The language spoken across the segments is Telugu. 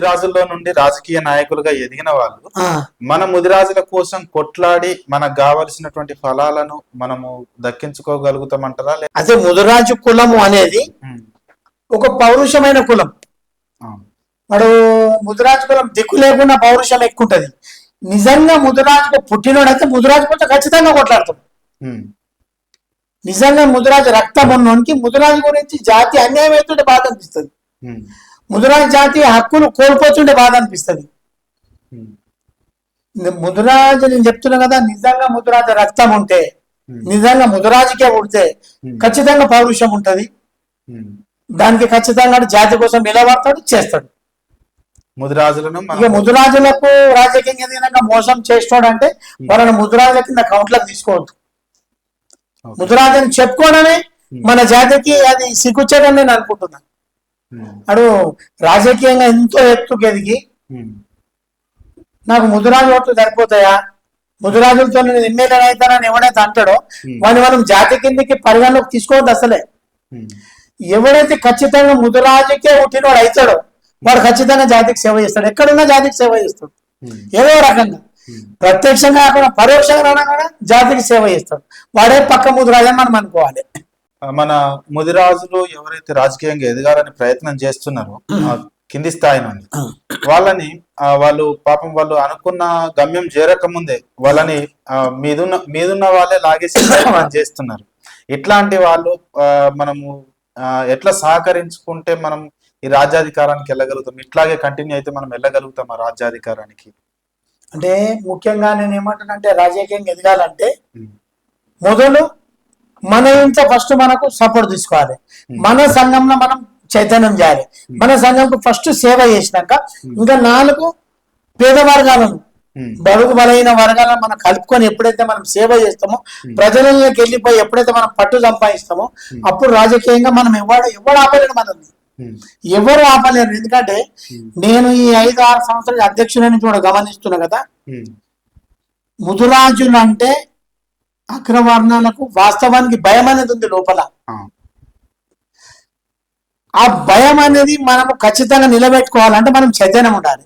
ముదిరాజుల్లో నుండి రాజకీయ నాయకులుగా ఎదిగిన వాళ్ళు మన ముదిరాజుల కోసం కొట్లాడి మనకు కావలసినటువంటి ఫలాలను మనము దక్కించుకోగలుగుతామంటారా అదే ముదురాజు కులము అనేది ఒక పౌరుషమైన కులం. వాడు ముదురాజు కులం దిక్కు లేకుండా పౌరుషం ఎక్కువ ఉంటది నిజంగా ముదురాజుకు పుట్టినోడైతే ముదురాజు కొంచెం ఖచ్చితంగా కొట్లాడతాడు. ఉమ్, నిజంగా ముదురాజు రక్తం ఉన్నోనికి ముదురాజు గురించి జాతి అన్యాయం అవుతుంటే బాధ అనిపిస్తుంది ఉమ్, ముదురాజు జాతి హక్కులు కోల్పోతుంటే బాధ అనిపిస్తుంది. ముదురాజు నేను చెప్తున్నా కదా నిజంగా ముదురాజు రక్తం ఉంటే నిజంగా ముదురాజుకే పుడితే ఉమ్, ఖచ్చితంగా పౌరుషం ఉంటది. దానికి ఖచ్చితంగా జాతి కోసం నిలబడతాడు చేస్తాడు. ముదిరాజులను ఇక ముదురాజులకు రాజకీయంగా ఏదైనా మోసం చేస్తాడు అంటే వాళ్ళని ముదురాజుల కింద కౌంట్లకు తీసుకోవద్దు. ముదురాజుని చెప్పుకోవడమే మన జాతికి అది సిగ్గుచ్చేటని నేను అనుకుంటున్నాను అడు రాజకీయంగా ఎంతో ఎత్తుకు ఎదిగి ఉమ్, నాకు ముదురాజు ఓట్లు సరిపోతాయా? ముదురాజులతో నేను ఎమ్మెల్యే అవుతానని ఎవడైతే అంటాడో వాడిని మనం జాతి కిందకి పరిగణలోకి తీసుకోవద్దు అసలే. ఎవడైతే ఖచ్చితంగా ముదురాజుకే పుట్టినవాడు అవుతాడో వాడు ఖచ్చితంగా జాతికి సేవ చేస్తాడు. ఎక్కడున్నా జాతికి సేవ చేస్తాడు. ఏదో రకంగా. ప్రత్యక్షంగా కాకుండా పరోక్షంగా రావడం కూడా జాతికి సేవ చేస్తాడు. వాడే పక్క ముదురాజని మనం అనుకోవాలి. మన ముదిరాజులు ఎవరైతే రాజకీయంగా ఎదగాలని ప్రయత్నం చేస్తున్నారో కింది స్థాయి నుండి వాళ్ళని వాళ్ళు పాపం వాళ్ళు అనుకున్న గమ్యం చేరక ముందే వాళ్ళని మీదున్న మీదున్న వాళ్ళే లాగేసి ప్రయత్నం చేస్తున్నారు. ఇట్లాంటి వాళ్ళు మనము ఎట్లా సహకరించుకుంటే మనం ఈ రాజ్యాధికారానికి వెళ్ళగలుగుతాం? ఇట్లాగే కంటిన్యూ అయితే మనం వెళ్ళగలుగుతాం ఆ రాజ్యాధికారానికి. అంటే ముఖ్యంగా నేను ఏమంటానంటే రాజకీయంగా ఎదగాలంటే మొదలు మన ఇంట్లో ఫస్ట్ మనకు సపోర్ట్ తీసుకోవాలి. మన సంఘంలో మనం చైతన్యం చేయాలి. మన సంఘంకు ఫస్ట్ సేవ చేసినాక ఇంకా నాలుగు పేద వర్గాలను బడుగు బలైన వర్గాలను మనం కలుపుకొని ఎప్పుడైతే మనం సేవ చేస్తామో ప్రజలలోకి వెళ్ళిపోయి ఎప్పుడైతే మనం పట్టు సంపాదిస్తామో అప్పుడు రాజకీయంగా మనం ఎవడు ఎవడు ఆపలేడు మనల్ని. ఎవరు ఆపలేరు. ఎందుకంటే నేను ఈ ఐదు ఆరు సంవత్సరాల అధ్యక్షులని కూడా గమనిస్తున్నా కదా. ముదురాజులు అంటే అగ్రవర్ణాలకు వాస్తవానికి భయం అనేది ఉంది లోపల. ఆ, భయం అనేది మనము ఖచ్చితంగా నిలబెట్టుకోవాలంటే మనం చైతన్యం ఉండాలి.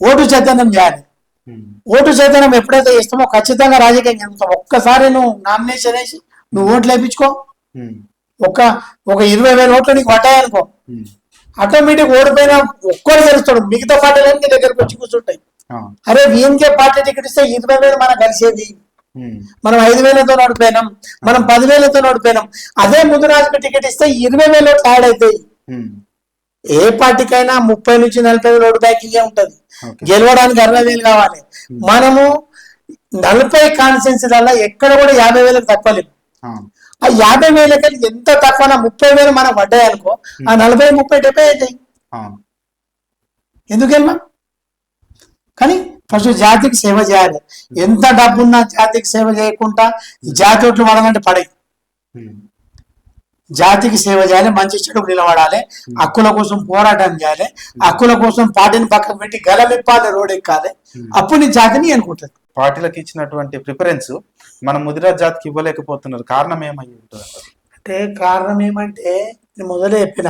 ఓటు చైతన్యం చేయాలి. ఓటు చైతన్యం ఎప్పుడైతే ఇస్తామో ఖచ్చితంగా రాజకీయం చేస్తాం. ఒక్కసారి నువ్వు నామినేషన్ వేసి నువ్వు ఓట్లు వేయించుకో. ఒక ఒక ఇరవై వేల ఓట్లు నీకు పడ్డాయనుకో. ఆటోమేటిక్ ఓడిపోయిన ఒక్కరు గెలుస్తాడు. మిగతా పార్టీలన్నీ దగ్గరకు వచ్చి కూర్చుంటాయి. అరే వీఎంకే పార్టీ టికెట్ ఇస్తే ఇరవై వేలు మనకు కలిసేది. మనం ఐదు వేలతో ఓడిపోయినాం మనం పదివేలతో ఓడిపోయినాం అదే ముదురాజుకు టికెట్ ఇస్తే ఇరవై వేలు యాడ్ అవుతాయి ఏ పార్టీకైనా ముప్పై నుంచి నలభై వేలు ఓటు బ్యాకింగ్ ఉంటుంది. గెలవడానికి అరవై వేలు కావాలి. మనము నలభై కాన్సెన్స్ వల్ల ఎక్కడ కూడా యాభై వేలకు తప్పలేదు ఆ, యాభై వేలకి ఎంత తక్కువ ముప్పై వేలు మనకు పడ్డాయి అనుకో ఆ నలభై ముప్పై డెబ్బై అవుతాయి ఆ, ఎందుకు వెళ్ళమా కానీ ఫస్ట్ జాతికి సేవ చేయాలి. ఎంత డబ్బున్నా జాతికి సేవ చేయకుండా జాతి ఓట్లు పడమంటే పడయి ఉమ్, జాతికి సేవ చేయాలి మంచి చెడు నిలబడాలి హక్కుల కోసం పోరాటం చేయాలి హక్కుల కోసం పార్టీని పక్కకు పెట్టి గలమిప్పాలి రోడ్ ఎక్కాలి అప్పుడు నీ జాతిని అనుకుంటుంది పార్టీలకు ఇచ్చినటువంటి ప్రిఫరెన్స్ మన ముదిరాజ్ జాతికి ఇవ్వలేకపోతున్నారు. కారణం ఏమై ఉంటుంది? అంటే కారణం ఏమంటే నేను మొదలే చెప్పిన.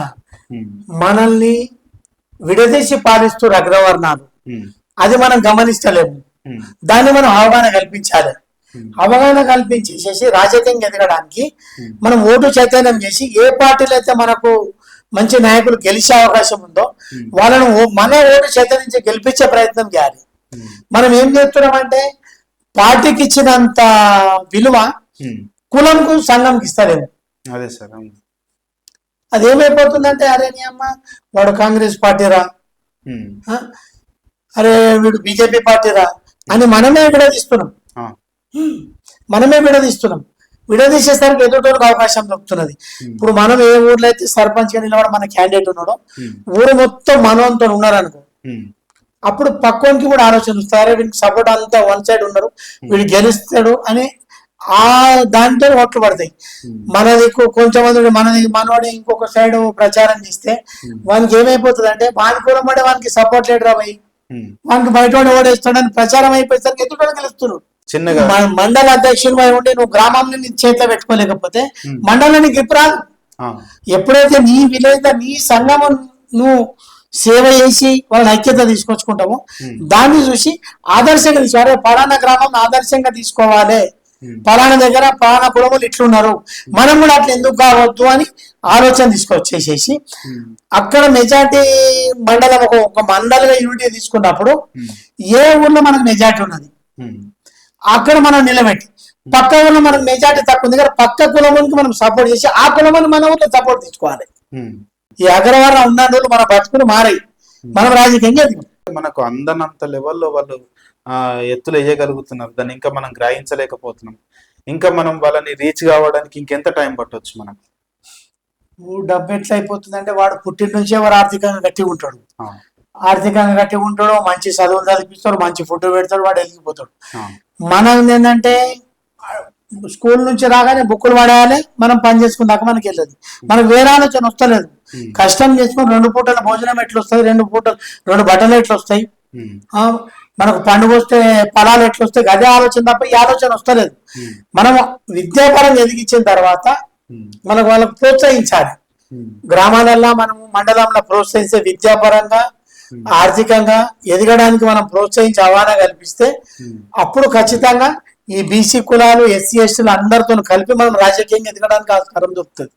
మనల్ని విడదీసి పాలిస్తూ అగ్రవర్ణాలు అది మనం గమనిస్తలేము ఉమ్, దాన్ని మనం అవగాహన కల్పించాలి Hmm. అవగాహన కల్పించేసేసి రాజకీయంగా ఎదగడానికి Hmm. మనం ఓటు చైతన్యం చేసి ఏ పార్టీలో అయితే మనకు మంచి నాయకులు గెలిచే అవకాశం ఉందో వాళ్ళను మన ఓటు చైతన్యం గెలిపించే ప్రయత్నం చేయాలి మనం ఏం చేస్తున్నామంటే పార్టీకి ఇచ్చినంత విలువ. కులంకు సంఘంకి ఇస్తారేమో అదే సార్ అవును. అది ఏమైపోతుందంటే అరే నీ అమ్మ వాడు కాంగ్రెస్ పార్టీరా? అరే వీడు బీజేపీ పార్టీరా అని మనమే విడదీస్తున్నాం. మనమే విడదీస్తున్నాం. విడదీసేసరికి ఎదుటోళ్ళకి అవకాశం దొరుకుతున్నది ఇప్పుడు మనం ఏ ఊర్లో అయితే సర్పంచ్గా నిలబడి మన క్యాండిడేట్ ఉన్నాడో ఉమ్, ఊరు మొత్తం మనవంతో ఉన్నారనుకో ఉమ్, అప్పుడు పక్కోనికి కూడా ఆలోచన అరే వీడికి సపోర్ట్ అంతా వన్ సైడ్ ఉన్నారు వీడు గెలుస్తాడు అని ఆ దాంతో ఓట్లు పడతాయి. మనది కొంచెం మంది మనది మనవాడు ఇంకొక సైడ్ ప్రచారం చేస్తే వానికి ఏమైపోతుంది అంటే వాని కులం పడే వానికి సపోర్ట్ లేడు రాబోయి ఉమ్. వానికి బయట వాడు ఓడేస్తాడని ప్రచారం అయిపోయేసరికి ఎదుటి గెలుస్తున్నాడు చిన్నగా మండల అధ్యక్షుడు అయి ఉండి నువ్వు గ్రామంలో నీ చేతిలో పెట్టుకోలేకపోతే మండలం నీకు ఇప్పుడు రాదు ఆ, ఎప్పుడైతే నీ విలేజ్ నీ సంఘం నువ్వు సేవ చేసి వాళ్ళని ఐక్యత తీసుకొచ్చుకుంటాము. దాన్ని చూసి ఆదర్శంగా తీసుకో అరే పలానా గ్రామం ఆదర్శంగా తీసుకోవాలి. పలానా దగ్గర పలానా కులములు ఇట్లున్నారు. మనం కూడా అట్లా ఎందుకు కావద్దు అని ఆలోచన తీసుకొచ్చేసేసి ఉమ్, అక్కడ మెజార్టీ మండలం ఒక ఒక మండల యూనిటీ తీసుకున్నప్పుడు ఉమ్, ఏ ఊర్లో మనకు మెజార్టీ ఉన్నది? అక్కడ మనం నిలబెట్టి పక్క ఊర్లో మనకు మెజార్టీ తక్కువ ఉంది కదా పక్క కులమునికి మనం సపోర్ట్ చేసి ఆ కులమని మన ఊర్లో సపోర్ట్ తీసుకోవాలి. ఈ అగ్రవారం ఉన్న రోజులు మన బతుకులు మారాయి. మనం రాజకీయంగా. మనకు అందనంత లెవెల్లో వాళ్ళు ఎత్తులు వేయగలుగుతున్నారు. దాన్ని ఇంకా మనం గ్రహించలేకపోతున్నాం. ఇంకా మనం వాళ్ళని రీచ్ కావడానికి ఇంకెంత టైం పట్టొచ్చు మనకు? నువ్వు డబ్బు ఎట్లా అయిపోతుంది అంటే వాడు పుట్టిన నుంచే వాడు ఆర్థికంగా గట్టిగా ఉంటాడు. ఆర్థికంగా గట్టిగా ఉంటాడు మంచి చదువులు చదివిస్తాడు మంచి ఫుడ్ పెడతాడు వాడు వెళ్ళిపోతాడు. మనం ఏంటంటే స్కూల్ నుంచి రాగానే బుక్కులు పడేయాలి మనం పని చేసుకున్నాక మనకి వెళ్ళదు. మనకు వేరే ఆలోచన వస్తలేదు. కష్టం చేసుకుని రెండు పూటల భోజనం ఎట్లా వస్తుంది రెండు పూటలు రెండు బట్టలు ఎట్లా వస్తాయి? మనకు పండుగ వస్తే ఫలాలు ఎట్లా వస్తాయి అదే ఆలోచన తప్ప ఈ ఆలోచన వస్తలేదు. ఉమ్, మనం విద్యాపరంగా ఎదిగించిన తర్వాత ఉమ్, మనకు వాళ్ళకు ప్రోత్సహించాలి. ఉమ్, గ్రామాలల్లో మనము మండలంలో ప్రోత్సహించే విద్యాపరంగా ఆర్థికంగా ఎదగడానికి మనం ప్రోత్సహించి రవాణా కల్పిస్తే అప్పుడు ఖచ్చితంగా ఈ బీసీ కులాలు ఎస్సీ ఎస్టీలు అందరితో కలిపి మనం రాజకీయంగా ఎదగడానికి ఆస్కారం దొరుకుతుంది.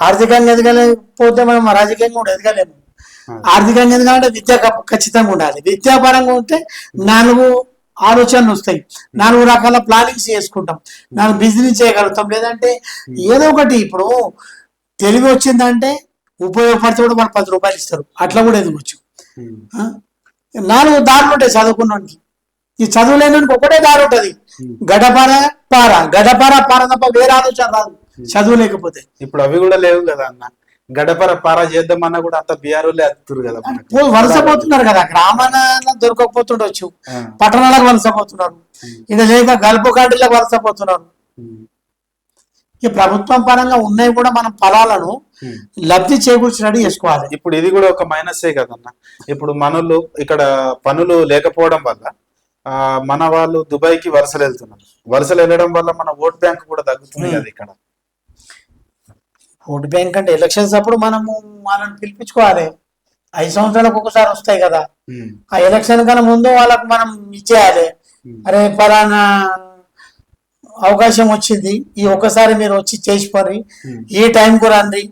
ఆర్థికంగా ఎదగలేకపోతే మనం రాజకీయంగా కూడా ఎదగలేము. ఆర్థికంగా ఎదగాలంటే విద్య ఖచ్చితంగా ఉండాలి. విద్యాపరంగా ఉంటే నాలుగు ఆలోచనలు వస్తాయి. నాలుగు రకాల ప్లానింగ్స్ చేసుకుంటాం. నాలుగు బిజినెస్ చేయగలుగుతాం. లేదంటే ఏదో ఒకటి ఇప్పుడు తెలివి వచ్చిందంటే ఉపయోగపడితే కూడా మనకు పది రూపాయలు ఇస్తారు. అట్లా కూడా ఎదగొచ్చు? నాలుగు దారులు ఉంటాయి చదువుకున్నోనికి. ఈ చదువు లేనికి ఒకటే దారి ఉంటది. గడపర పార. గడపర పార తప్ప వేరే ఆలోచన రాదు. చదువు లేకపోతే. ఇప్పుడు అవి కూడా లేవు కదా అన్న. గడపర పార చేద్దామన్నా కూడా అంత బీఆర్ఓలే ఎత్తురు కదా మనకి. పో- వలస పోతున్నారు కదా గ్రామాల దొరకకపోతుండొచ్చు. పట్టణాలకు వలస పోతున్నారు ఇక లేక గల్పు కంట్రీలకు వలస పోతున్నారు ఈ ప్రభుత్వం పరంగా ఉన్నాయి కూడా మనం ఫలాలను. లబ్ధి చేకూర్చినట్టు చేసుకోవాలి. ఇప్పుడు ఇది కూడా ఒక మైనసే కదన్న. ఇప్పుడు మనోళ్ళు ఇక్కడ పనులు లేకపోవడం వల్ల ఆ మన వాళ్ళు దుబాయ్కి వలసలు వెళ్తున్నారు. వలసలు వెళ్ళడం వల్ల మన ఓట్ బ్యాంక్ కూడా తగ్గుతుంది కదా ఇక్కడ. ఓటు బ్యాంక్ అంటే ఎలక్షన్స్ అప్పుడు మనము వాళ్ళని పిలిపించుకోవాలి. ఐదు సంవత్సరాలకు ఒకసారి వస్తాయి కదా. ఆ ఎలక్షన్ కన్నా ముందు వాళ్ళకు మనం ఇచ్చేయాలి. అరే పలానా అవకాశం వచ్చింది. ఈ ఒక్కసారి మీరు వచ్చి చేసిపోరి ఈ టైంకు రండి.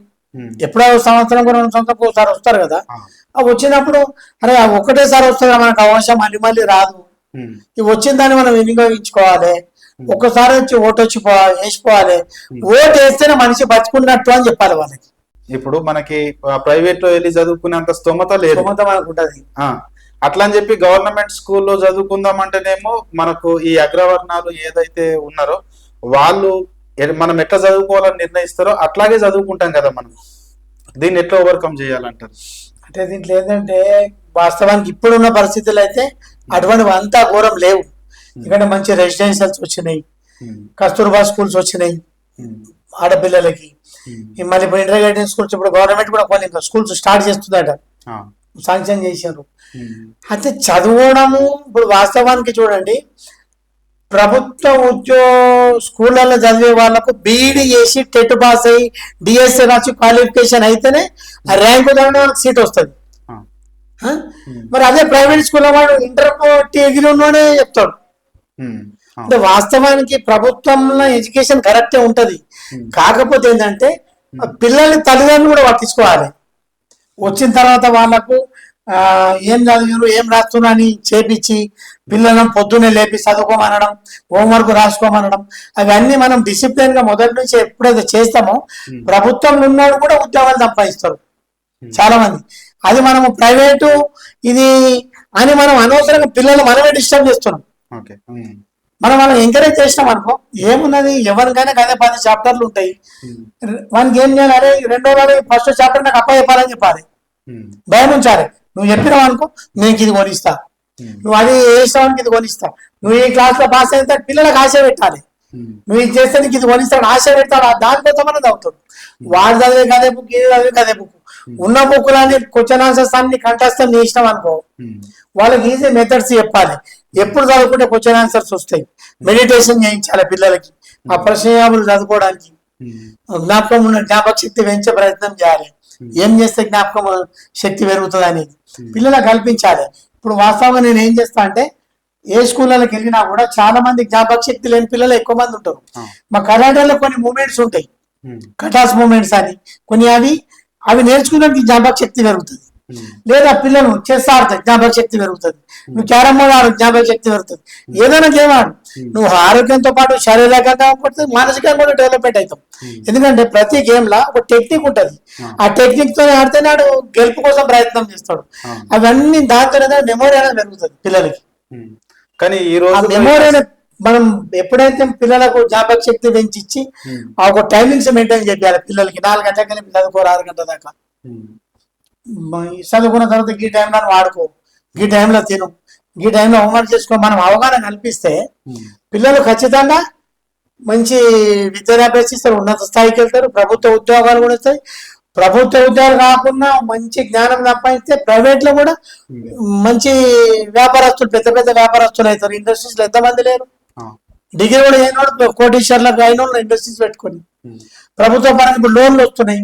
ఎప్పుడో సంవత్సరం కూడా రెండు సంవత్సరం ఒకసారి వస్తారు కదా. ఆ, ఆ వచ్చినప్పుడు అరే ఒకటేసారి వస్తుంది మనకు అవకాశం మళ్ళీ మళ్ళీ రాదు. ఈ వచ్చిన దాన్ని మనం వినియోగించుకోవాలి. ఒక్కసారి వచ్చి ఓటు వచ్చి వేసిపోవాలి ఓటు వేస్తేనే మనిషి బతుకున్నట్టు అని చెప్పాలి వాళ్ళకి. ఇప్పుడు మనకి ప్రైవేట్లో వెళ్ళి చదువుకునేంత స్తోమత లేదు. మనకు ఉంటది. అట్లా అని చెప్పి గవర్నమెంట్ స్కూల్లో చదువుకుందాం అంటేనేమో మనకు ఈ అగ్రవర్ణాలు ఏదైతే ఉన్నారో వాళ్ళు మనం ఎట్లా చదువుకోవాలని నిర్ణయిస్తారో అట్లాగే చదువుకుంటాం కదా మనం. దీన్ని ఎట్లా ఓవర్కమ్ చేయాలంటారు? అంటే దీంట్లో ఏంటంటే వాస్తవానికి ఇప్పుడున్న పరిస్థితులు అయితే అటువంటి అంతా ఘోరం లేవు. ఇక్కడ మంచి రెసిడెన్షియల్స్ వచ్చినాయి. ఉమ్, కస్తూర్బా స్కూల్స్ వచ్చినాయి. ఉమ్, ఆడపిల్లలకి. మళ్ళీ ఇప్పుడు ఇంటర్ గ్రేడింగ్ స్కూల్స్ ఇప్పుడు గవర్నమెంట్ కూడా కొన్ని స్కూల్స్ స్టార్ట్ చేస్తుందట. శాంక్షన్ చేశారు. అయితే చదవడము ఇప్పుడు వాస్తవానికి చూడండి ప్రభుత్వ ఉద్యోగ స్కూళ్ళల్లో చదివే వాళ్ళకు బీఈడి చేసి టెట్ పాస్ అయ్యి డిఎస్సి రాసి క్వాలిఫికేషన్ అయితేనే ర్యాంకు వాళ్ళకి సీట్ వస్తుంది? మరి అదే ప్రైవేట్ స్కూల్లో వాడు ఇంటర్ డిగ్రీ ఉన్నోడే చెప్తాడు. అంటే వాస్తవానికి ప్రభుత్వంలో ఎడ్యుకేషన్ కరెక్టే ఉంటది. కాకపోతే ఏంటంటే పిల్లల్ని తల్లిదండ్రులు కూడా పట్టించుకోవాలి. వచ్చిన తర్వాత వాళ్ళకు ఆ, ఏం చదివారు ఏం రాస్తున్నారు అని చేపించి పిల్లలను పొద్దున్నే లేపి చదువుకోమనడం హోంవర్క్ రాసుకోమనడం అవన్నీ మనం డిసిప్లిన్గా మొదటి నుంచి ఎప్పుడైతే చేస్తామో. ప్రభుత్వంలో ఉన్నవాడు కూడా ఉద్యోగాలు సంపాదిస్తారు. చాలా మంది అది మనము ప్రైవేటు ఇది అని మనం అనవసరంగా పిల్లలు మనమే డిస్టర్బ్ చేస్తున్నాం. మనం మనం ఎంకరేజ్ చేసినాం అనుకో ఏమున్నది? ఎవరికైనా అదే పది చాప్టర్లు ఉంటాయి. వానికి ఏం చేయాలి అరే రెండో వాడు ఫస్ట్ చాప్టర్ నాకు అప్ప చెప్పాలని చెప్పాలి. భయం ఉంచాలి నువ్వు చెప్పినావు అనుకో నేను ఇది కొనిస్తా. నువ్వు అది వేసినావానికి ఇది కొనిస్తా. నువ్వు ఈ క్లాస్లో పాస్ అయితే పిల్లలకు ఆశ పెట్టాలి. నువ్వు ఇది చేస్తే నీకు ఇది కొనిస్తాడు ఆశ పెడతాడు ఆ దానికోసం అనేది అవుతాడు వాడు చదివే కదే బుక్ ఇది చదివే కదే బుక్ ఉన్న బుక్కులన్నీ క్వశ్చన్ ఆన్సర్స్ అన్ని కంఠస్థం చేసినాం అనుకో వాళ్ళకి ఈజీ మెథడ్స్ చెప్పాలి. ఎప్పుడు చదువుకుంటే క్వశ్చన్ ఆన్సర్స్ వస్తాయి. మెడిటేషన్ చేయించాలి పిల్లలకి. ఆ ప్రశ్నయాములు చదువుకోవడానికి. ఉమ్, జ్ఞాపకం ఉన్న జ్ఞాపక శక్తి పెంచే ప్రయత్నం చేయాలి. ఏం చేస్తే జ్ఞాపకం శక్తి పెరుగుతుంది అనేది పిల్లలకు కల్పించాలి. ఇప్పుడు వాస్తవంగా నేను ఏం చేస్తా అంటే ఏ స్కూళ్ళకి వెళ్ళినా కూడా చాలా మంది జ్ఞాపక శక్తి లేని పిల్లలు ఎక్కువ మంది ఉంటారు. మా కరాటేలో కొన్ని మూమెంట్స్ ఉంటాయి. కటాస్ మూమెంట్స్ అని. కొన్ని అవి అవి నేర్చుకున్నప్పుడు జ్ఞాపక శక్తి పెరుగుతుంది. లేదా పిల్లలు చెస్ ఆడతాయి జ్ఞాపక శక్తి పెరుగుతుంది. నువ్వు క్యారమ్ బోర్డ్ ఆడు జ్ఞాపక శక్తి పెరుగుతుంది. ఏదైనా గేమ్ ఆడు నువ్వు ఆరోగ్యంతో పాటు శారీరకంగా పడుతుంది మానసికంగా కూడా డెవలప్మెంట్ అవుతాం ఎందుకంటే ప్రతి గేమ్ లా ఒక టెక్నిక్ ఉంటది. ఆ. టెక్నిక్తో ఆడితే నాడు గెలుపు కోసం ప్రయత్నం చేస్తాడు. అవన్నీ దాంతో మెమొరీ అనేది పెరుగుతుంది పిల్లలకి. కానీ ఈ రోజు మెమొరీ అనేది మనం ఎప్పుడైతే పిల్లలకు జ్ఞాపక శక్తి పెంచి ఇచ్చి ఉమ్, ఆ ఒక టైమింగ్స్ మెయింటైన్ చేయాలి. పిల్లలకి నాలుగు గంటలకి చదువుకోరు ఆరు గంటల దాకా. చదువుకున్న తర్వాత ఈ టైంలో వాడుకో. ఈ టైంలో తిను. ఈ టైంలో హోంవర్క్ చేసుకో. మనం అవగాహన కల్పిస్తే పిల్లలు ఖచ్చితంగా మంచి విద్యను అభ్యసిస్తారు. ఉన్నత స్థాయికి వెళ్తారు. ప్రభుత్వ ఉద్యోగాలు కూడా వస్తాయి. ప్రభుత్వ ఉద్యోగాలు కాకుండా మంచి జ్ఞానం సంపాదిస్తే ప్రైవేట్లో కూడా మంచి వ్యాపారస్తులు పెద్ద పెద్ద వ్యాపారస్తులు అవుతారు. ఇండస్ట్రీస్లో ఎంతమంది లేరు? డిగ్రీ కూడా అయినోడు కోటీశ్వర్లకు అయిన వాళ్ళు ఇండస్ట్రీస్ పెట్టుకొని. ప్రభుత్వ పరంగా ఇప్పుడు లోన్లు వస్తున్నాయి.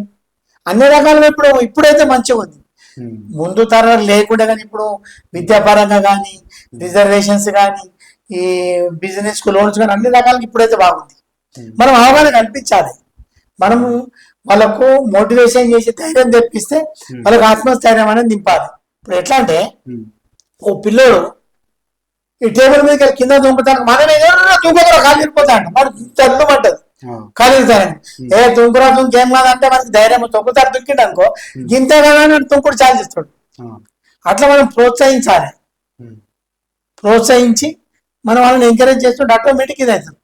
అన్ని రకాలుగా ఇప్పుడు ఇప్పుడైతే మంచిగా ఉంది. ముందు తరాలు లేకుండా కానీ ఇప్పుడు విద్యాపరంగా కానీ రిజర్వేషన్స్ కానీ ఈ బిజినెస్కు లోన్స్ కానీ అన్ని రకాలుగా ఇప్పుడైతే బాగుంది. మనం అవగాహన కల్పించాలి. మనము వాళ్ళకు మోటివేషన్ చేసి ధైర్యం తెప్పిస్తే వాళ్ళకి ఆత్మస్థైర్యం అనేది నింపాలి. ఇప్పుడు ఎట్లా అంటే ఓ పిల్లోడు ఈ టేబుల్ మీద కింద దుంకుతాను మనమే దుంకుతారు కాలు తిరిగిపోతాడు. మరి తల్లుమంటది ఆ, కాలిస్తారని ఏ తుంకురా తుంకు ఏం కాదంటే మనకి ధైర్యం తొక్కుతారు దుక్కిండు అనుకో గింతే కదా తుంకుడు చాలిస్తాడు అట్లా మనం ప్రోత్సహించాలి. ప్రోత్సహించి మనం వాళ్ళని ఎంకరేజ్ చేస్తుంటే ఆటోమేటిక్ ఇది అవుతుంది.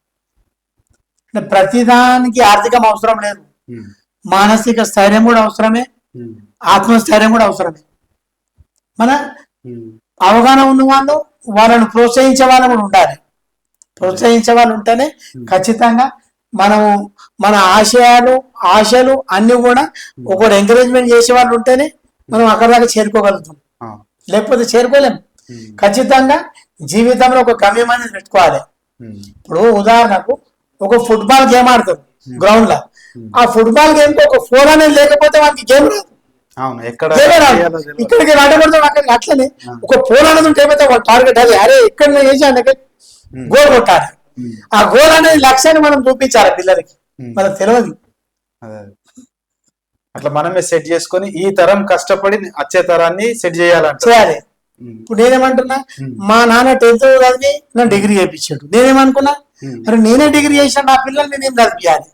అంటే ప్రతిదానికి ఆర్థికం అవసరం లేదు. మానసిక స్థైర్యం కూడా అవసరమే. ఆత్మస్థైర్యం కూడా అవసరమే. మన అవగాహన ఉన్న వాళ్ళు వాళ్ళని ప్రోత్సహించే వాళ్ళు కూడా ఉండాలి. ప్రోత్సహించే వాళ్ళు ఉంటేనే ఖచ్చితంగా మనము మన ఆశయాలు ఆశలు అన్ని కూడా ఒకరు ఎంకరేజ్మెంట్ చేసే వాళ్ళు ఉంటేనే మనం అక్కడ దాకా చేరుకోగలుగుతాం. లేకపోతే చేరుకోలేం. ఖచ్చితంగా జీవితంలో ఒక గమ్యం అనేది పెట్టుకోవాలి. ఇప్పుడు ఉదాహరణకు ఒక ఫుట్బాల్ గేమ్ ఆడతారు గ్రౌండ్లో. ఆ ఫుట్బాల్ గేమ్కి ఒక ఫోర్ అనేది లేకపోతే మనకి గేమ్ రాదు. ఇక్కడికి రాటపడతాం అక్కడికి అట్లనే ఒక ఫోర్ అనేది ఉంటే ఒక టార్గెట్ అది అరే ఇక్కడ గోల్ కొట్టాలి. ఆ గోల్ అనేది లక్ష్యాన్ని మనం చూపించాలి పిల్లలకి. మనకు తెలియదు. అట్లా మనమే సెట్ చేసుకొని ఈ తరం కష్టపడి వచ్చే తరాన్ని సెట్ చేయాలంట. చేయాలి. ఇప్పుడు నేనేమంటున్నా. మా నాన్న టెన్త్ చదివి నా డిగ్రీ చేయించాడు. నేనేమనుకున్నా ఉమ్, అరే నేనే డిగ్రీ చేసిన నా పిల్లల్ని నేను చదివియాలి.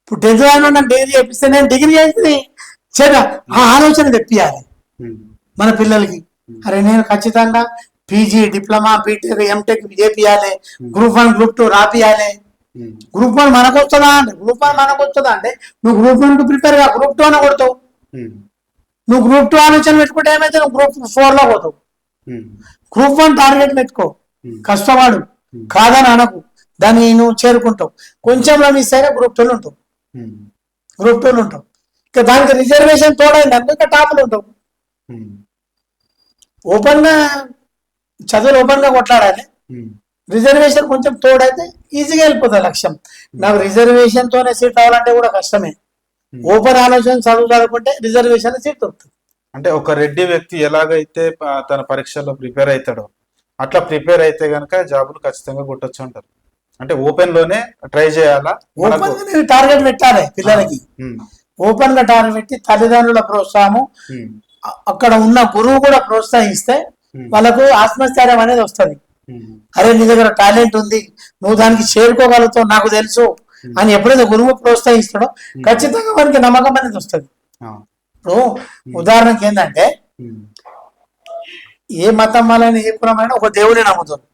ఇప్పుడు టెన్త్ అయినా నాకు డిగ్రీ చేపిస్తే నేను డిగ్రీ చేసి చేయ ఆ ఆలోచన తెప్పియాలి. మన పిల్లలకి. అరే నేను ఖచ్చితంగా పీజీ డిప్లొమా బీటెక్ ఎంటెక్ చేపియాలి గ్రూప్ వన్ గ్రూప్ టూ రాపియాలి గ్రూప్ వన్ మనకు వస్తుందా అంటే గ్రూప్ వన్ మనకు వస్తుందా అంటే నువ్వు గ్రూప్ వన్కు ప్రిపేర్గా గ్రూప్ టూ అని కొడతావు నువ్వు గ్రూప్ టూ ఆలోచన పెట్టుకుంటే ఏమైతే నువ్వు గ్రూప్ ఫోర్లో పోతావు గ్రూప్ వన్ టార్గెట్ పెట్టుకో. కష్టపడు. కాదని అనకు. దాన్ని నువ్వు చేరుకుంటావు. కొంచెంలో మిస్ అయినా గ్రూప్ టూలు ఉంటావు. గ్రూప్ టూలు ఉంటావు. ఇక దానికి రిజర్వేషన్ తోడైంది. అందుకే టాపులు ఉంటావు. ఓపెన్గా చదువులు ఓపెన్గా కొట్లాడాలి రిజర్వేషన్ కొంచెం తోడైతే ఈజీగా వెళ్ళిపోతుంది లక్ష్యం. నాకు రిజర్వేషన్ తోనే సీట్ రావాలంటే కూడా కష్టమే. ఓపెన్ ఆలోచన చదువు చదువుకుంటే రిజర్వేషన్ సీట్ దొరుకుతుంది. అంటే ఒక రెడ్డి వ్యక్తి ఎలాగైతే తన పరీక్షల్లో ప్రిపేర్ అవుతాడో అట్లా ప్రిపేర్ అయితే గనక జాబులు ఖచ్చితంగా కొట్టొచ్చు అంటారు. అంటే ఓపెన్లోనే ట్రై చేయాలా? ఓపెన్ టార్గెట్ పెట్టాలి పిల్లలకి. ఓపెన్గా టార్గెట్ పెట్టి తల్లిదండ్రుల ప్రోత్సాహము అక్కడ ఉన్న గురువు కూడా ప్రోత్సహిస్తే. వాళ్ళకు ఆత్మస్థైర్యం అనేది వస్తుంది. ఉమ్, అరే నీ దగ్గర టాలెంట్ ఉంది నువ్వు దానికి చేరుకోగలుగుతావు నాకు తెలుసు అని ఎప్పుడైతే గురువు ప్రోత్సహిస్తాడో ఖచ్చితంగా వానికి నమ్మకం అనేది వస్తుంది. ఇప్పుడు ఉదాహరణకి ఏంటంటే ఏ మతం వాళ్ళని ఏ కులమైనా ఒక దేవుని నమ్ముతారు.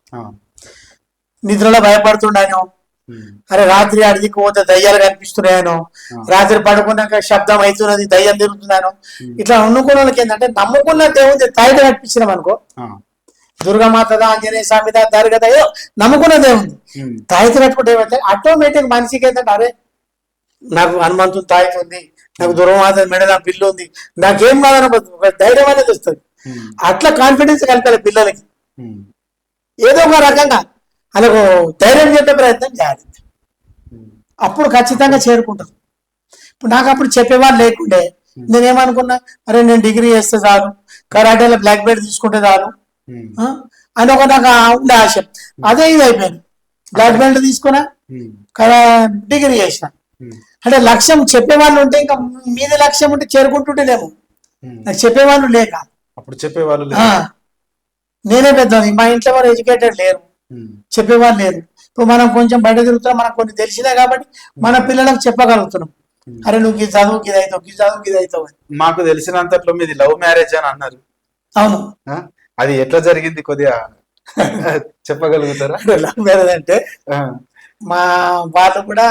నిద్రలో భయపడుతుండాను అరే రాత్రి అడిగికి పోతే దయ్యాలు కనిపిస్తున్నాయను. రాత్రి పడుకున్నాక శబ్దం అవుతున్నది దయ్యం తిరుగుతున్నాను ఇట్లా అనుకున్న వాళ్ళకి ఏంటంటే నమ్ముకున్న దేవుని తాయిట కనిపించినాం అనుకో. దుర్గామాతదా ఆంజనేయ స్వామిదా దర్గదా ఏదో నమ్ముకున్న దేవుని తాయిత కట్టుకుంటే ఏమైతే ఆటోమేటిక్ మనిషికి ఏంటంటే అరే నాకు హనుమంతుని తాయిత ఉంది నాకు దుర్గమాత మెడల పిల్లు ఉంది నాకేం కాదని ధైర్యం అనేది వస్తుంది. అట్లా కాన్ఫిడెన్స్ కలిపాలి పిల్లలకి. ఏదో ఒక రకంగా వాళ్ళకు ధైర్యం చెప్పే ప్రయత్నం చేయాలి. అప్పుడు ఖచ్చితంగా చేరుకుంటారు ఇప్పుడు నాకు అప్పుడు చెప్పేవాళ్ళు లేకుండే నేనేమనుకున్నా అరే నేను డిగ్రీ చేస్తే చాలు. కరాటేలో బ్లాక్ బెల్ట్ తీసుకుంటే చాలు. ఆ? అని ఒక నాకు ఉండే ఆశ. అదే ఇది అయిపోయింది. బ్లాక్ బెల్ట్ తీసుకున్నా కరా డిగ్రీ చేసిన. ఉమ్, అంటే లక్ష్యం చెప్పేవాళ్ళు ఉంటే ఇంకా మీది లక్ష్యం ఉంటే చేరుకుంటుంటేనేమో. నాకు చెప్పేవాళ్ళు లేక. అప్పుడు చెప్పేవాళ్ళు. నేనే పెద్దవాడిని మా ఇంట్లో వారు ఎడ్యుకేటెడ్ లేరు. చెప్పేవాళ్ళు లేరు. ఇప్పుడు మనం కొంచెం బయట తిరుగుతున్నాం మనకు కొన్ని తెలిసినాయి కాబట్టి మన పిల్లలకు చెప్పగలుగుతున్నాం. అరే నువ్వు ఇది చదువు ఇది అవుతావు ఇది చదువు ఇది అవుతావు. మాకు తెలిసినంతట్లో మీది లవ్ మ్యారేజ్ అని అన్నారు. అవును? అది ఎట్లా జరిగింది కొద్దిగా చెప్పగలుగుతారా? లవ్ మ్యారేజ్ అంటే మా వాళ్ళు కూడా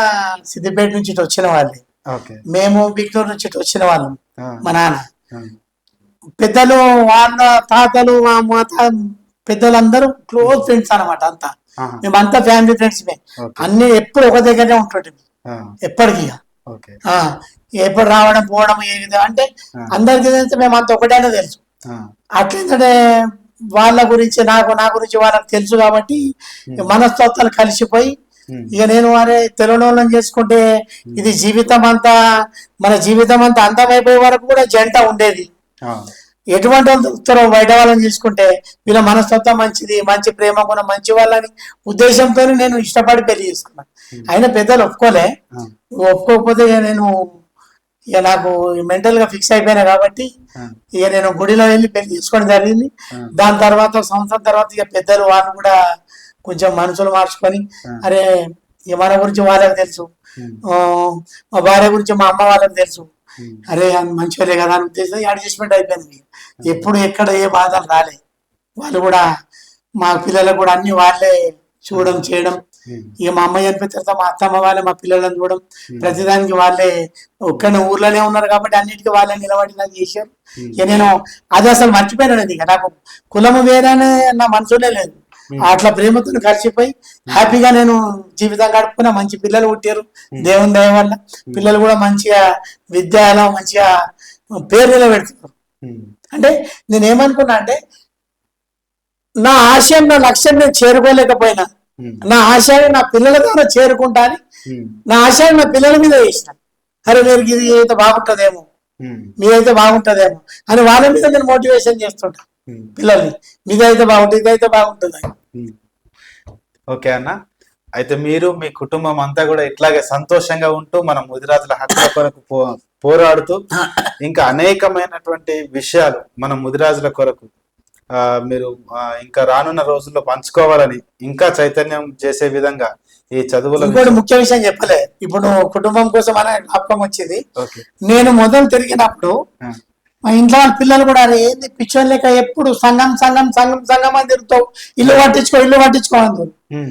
సిద్దిపేట నుంచి ఇటు వచ్చిన వాళ్ళే. ఓకే. మేము బిగ్నూరు నుంచి వచ్చిన వాళ్ళం. మా నాన్న. పెద్దలు వాళ్ళ తాతలు మా మాత పెద్దలందరూ క్లోజ్ ఫ్రెండ్స్ అన్నమాట అంతా. మేమంతా ఫ్యామిలీ ఫ్రెండ్స్ మే. అన్ని ఎప్పుడు ఒక దగ్గరనే ఉంటుంటే ఆ, ఎప్పటికీ ఎప్పుడు రావడం పోవడం ఏది అంటే. అందరికీ తెలిస్తే మేము అంత ఒకటేనే తెలుసు. ఆ, అట్లేంటంటే వాళ్ళ గురించి నాకు నా గురించి వాళ్ళకి తెలుసు కాబట్టి మనస్తత్వాలు కలిసిపోయి ఉమ్, ఇక నేను వారే తెలియని చేసుకుంటే ఇది జీవితం అంతా మన జీవితం అంతా అంతమైపోయే వరకు కూడా జంట ఉండేది. ఎటువంటి దొరుకుతారో బయట వాళ్ళని చేసుకుంటే వీళ్ళ మనస్తత్వం మంచిది మంచి ప్రేమ గుణం మంచి వాళ్ళని ఉద్దేశంతో నేను ఇష్టపడి పెళ్ళి చేసుకున్నాను. అయినా పెద్దలు ఒప్పుకోలే. ఆ, ఒప్పుకోకపోతే ఇక నేను ఇక నాకు మెంటల్గా ఫిక్స్ అయిపోయినా కాబట్టి ఆ, ఇక నేను గుడిలో వెళ్ళి పెళ్ళి చేసుకోవడం జరిగింది. దాని తర్వాత సంవత్సరం తర్వాత ఇక పెద్దలు వాళ్ళు కూడా కొంచెం మనసులు మార్చుకొని. అరే మన గురించి వాళ్ళకి తెలుసు. మా భార్య గురించి మా అమ్మ వాళ్ళకి తెలుసు. అరే మంచి వాళ్ళే కదా అని ఉద్దేశం అడ్జస్ట్మెంట్ అయిపోయింది ఎప్పుడు ఎక్కడ ఏ బాధలు రాలే. వాళ్ళు కూడా మా పిల్లలకు కూడా అన్ని వాళ్ళే చూడడం చేయడం. ఉమ్, ఇక మా అమ్మ చనిపోయిన తర్వాత మా అత్తమ్మ వాళ్ళే మా పిల్లలను చూడడం. ప్రతిదానికి వాళ్ళే ఒక్కనే ఊర్లోనే ఉన్నారు కాబట్టి అన్నిటికీ వాళ్ళే నిలబడి నాకు చేశారు ఇక నేను అది అసలు మర్చిపోయినాను ఇక. నాకు కులము వేరే నా మనసులో లేదు. అట్లా ప్రేమతో కలిసిపోయి హ్యాపీగా నేను జీవితం గడుపుకున్నా. మంచి పిల్లలు పుట్టారు దేవుని దయ వల్ల. పిల్లలు కూడా మంచిగా విద్యలో మంచిగా పేరు నిలబెడుతున్నారు అంటే నేను ఏమనుకున్నా అంటే నా ఆశయం నా లక్ష్యం నేను చేరుకోలేకపోయినా. నా ఆశయాన్ని నా పిల్లల ద్వారా చేరుకుంటా అని ఉమ్, నా ఆశయాన్ని నా పిల్లల మీద వేసిన. అరే మీరు ఇది అయితే బాగుంటుందేమో. మీదైతే బాగుంటుందేమో అని వాళ్ళ మీద నేను మోటివేషన్ చేస్తుంటా. పిల్లల్ని. మీదైతే బాగుంటుంది ఇదైతే బాగుంటుంది. ఓకే అన్న. అయితే మీరు మీ కుటుంబం అంతా కూడా ఇట్లాగే సంతోషంగా ఉంటూ మన ముదిరాజుల హక్కుల కొరకు పోరాడుతూ ఇంకా అనేకమైనటువంటి విషయాలు మన ముదిరాజుల కొరకు ఆ, మీరు ఇంకా రానున్న రోజుల్లో పంచుకోవాలని ఇంకా చైతన్యం చేసే విధంగా ఈ చదువుల ఇంకోటి ముఖ్య విషయం చెప్పలే. ఇప్పుడు కుటుంబం కోసం అనే జ్ఞాపకం వచ్చింది. నేను మొదలు తిరిగినప్పుడు మా ఇంట్లో వాళ్ళ పిల్లలు కూడా అరే ఏంది? పిచ్చోన్ లేక ఎప్పుడు సంఘం సంఘం సంఘం సంఘం అని తిరుగుతావు? ఇల్లు పట్టించుకో ఇల్లు పట్టించుకో ఉమ్,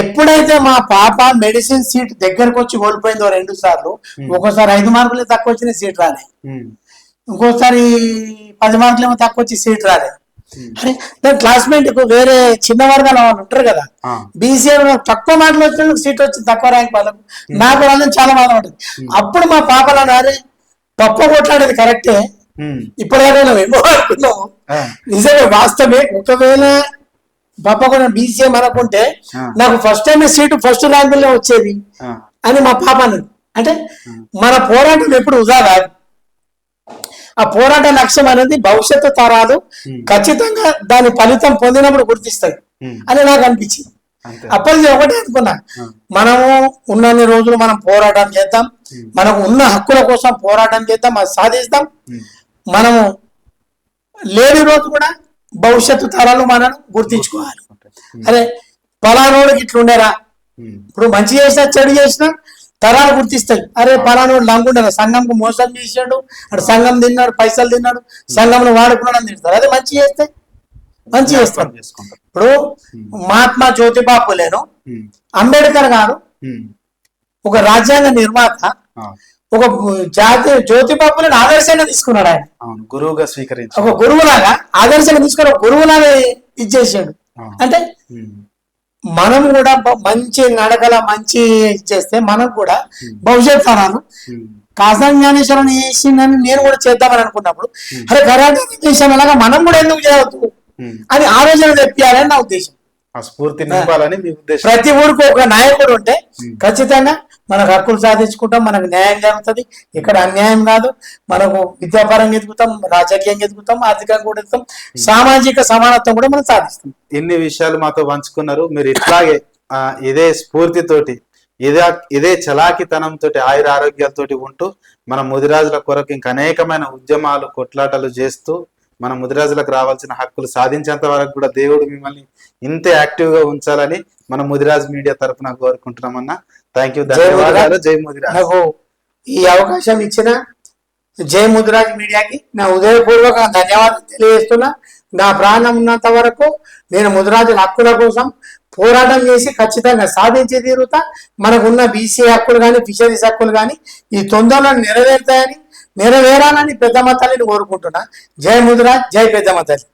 ఎప్పుడైతే మా పాప మెడిసిన్ సీట్ దగ్గరకు వచ్చి కోల్పోయిందో రెండు సార్లు ఒక్కోసారి ఐదు మార్కులు తక్కువ వచ్చిన సీట్ రాలే. ఇంకోసారి పది మార్కులు ఏమో తక్కువ వచ్చి సీట్ రాలే. అరే దాని క్లాస్మేట్ వేరే చిన్న వర్గాల వాళ్ళు ఉంటారు కదా బీసీఏ తక్కువ మార్కులు వచ్చిన సీట్ వచ్చింది తక్కువ ర్యాంక్ వాళ్ళకు. నాకు వాళ్ళని చాలా బాధపడింది అప్పుడు మా పాపలు అన్నారే పప్ప కొట్లాడేది కరెక్టే. ఇప్పటిదాకా ఏమో నిజమే వాస్తవమే. ఒకవేళ పాప కూడా బీసీఎం అనుకుంటే. నాకు ఫస్ట్ టైం సీటు ఫస్ట్ ర్యాంకుల్లో వచ్చేది. అని మా పాప అన్నది. అంటే మన పోరాటం ఎప్పుడు కాదు. ఆ పోరాట లక్ష్యం అనేది భవిష్యత్తు తరాలు ఖచ్చితంగా దాని ఫలితం పొందినప్పుడు గుర్తిస్తాయి. అని నాకు అనిపించింది. అంతే. అప్పటికి ఒకటే అనుకున్నా. మనము ఉన్నన్ని రోజులు మనం పోరాటం చేద్దాం. మనకు ఉన్న హక్కుల కోసం పోరాటం చేద్దాం. అది సాధిస్తాం. మనము లేని రోజు కూడా భవిష్యత్తు తరాలు మనం గుర్తించుకోవాలి. అరే పలానోడికి ఇట్లుండేరా? ఇప్పుడు మంచి చేసినా చెడు చేసినా తరాలు గుర్తిస్తాయి. అరే పలానోడు లంగుండరా సంఘంకు మోసం చేసాడు. అటు సంఘం తిన్నాడు పైసలు తిన్నాడు. సంఘంలో వాడుకున్నాడు అని తిడతారు. అదే మంచి చేస్తే మంచి చేస్తారు చేసుకుంటారు ఇప్పుడు మహాత్మా జ్యోతిబా ఉమ్, అంబేద్కర్ గారు ఒక రాజ్యాంగ నిర్మాత ఒక జాతి జ్యోతిబా ఫులేని ఆదర్శంగా తీసుకున్నాడు ఆయన. గురువుగా స్వీకరించి ఒక గురువులాగా ఆదర్శంగా తీసుకొని ఒక గురువులాగా ఇచ్చేసాడు. అంటే మనం కూడా మంచి నడకల మంచి చేస్తే మనం కూడా భవిష్యత్ తరాలు కాసం జ్ఞానేశ్వరం చేసిందని నేను కూడా చేద్దామని అనుకున్నప్పుడు అరే కరాటే చేసిన అలాగా మనం కూడా ఎందుకు చేయవద్దు. అని ఆలోచన తెప్పియాలని నా ఉద్దేశం. ఆ స్ఫూర్తి నింపాలని మీ ఉద్దేశం. ప్రతి ఊరికి ఒక నాయకుడు ఉంటే ఖచ్చితంగా మనకు హక్కులు సాధించుకుంటాం మనకు న్యాయం జరుగుతుంది. ఇక్కడ అన్యాయం కాదు మనకు విద్యాపరంగా ఎదుగుతాం రాజకీయంగా ఎదుగుతాం ఆర్థికంగా కూడా ఎదుగుతాం సామాజిక సమానత్వం కూడా మనం సాధిస్తాం. ఇన్ని విషయాలు మాతో పంచుకున్నారు. మీరు ఇట్లాగే ఇదే స్ఫూర్తితోటి ఇదే ఇదే చలాకితనంతో ఆయుర ఆరోగ్యాలతోటి ఉంటూ మన ముదిరాజుల కొరకు ఇంకా అనేకమైన ఉద్యమాలు కొట్లాటలు చేస్తూ మన ముదిరాజులకు రావాల్సిన హక్కులు సాధించేంత వరకు కూడా దేవుడు మిమ్మల్ని ఇంతే యాక్టివ్గా ఉంచాలని మన ముదిరాజ్ మీడియా తరఫున కోరుకుంటున్నామన్నా. థ్యాంక్ యూ ధన్యవాదాలు. జై ముదిరాజ్. ఈ అవకాశం ఇచ్చిన జై ముద్రాజ్ మీడియాకి నా ఉదయపూర్వక ధన్యవాదాలు తెలియజేస్తున్నా. నా ప్రాణం ఉన్నంత వరకు నేను ముద్రాజుల హక్కుల కోసం పోరాటం చేసి ఖచ్చితంగా సాధించి తీరుతా. మనకున్న బీసీ హక్కులు కానీ ఫిషరీస్ హక్కులు కానీ ఈ తొందరలో నెరవేరుతాయని నెరవేరాలని పెద్దమ్మ తల్లిని కోరుకుంటున్నా. జై ముద్రాజ్ జై పెద్దమ్మ తల్లి.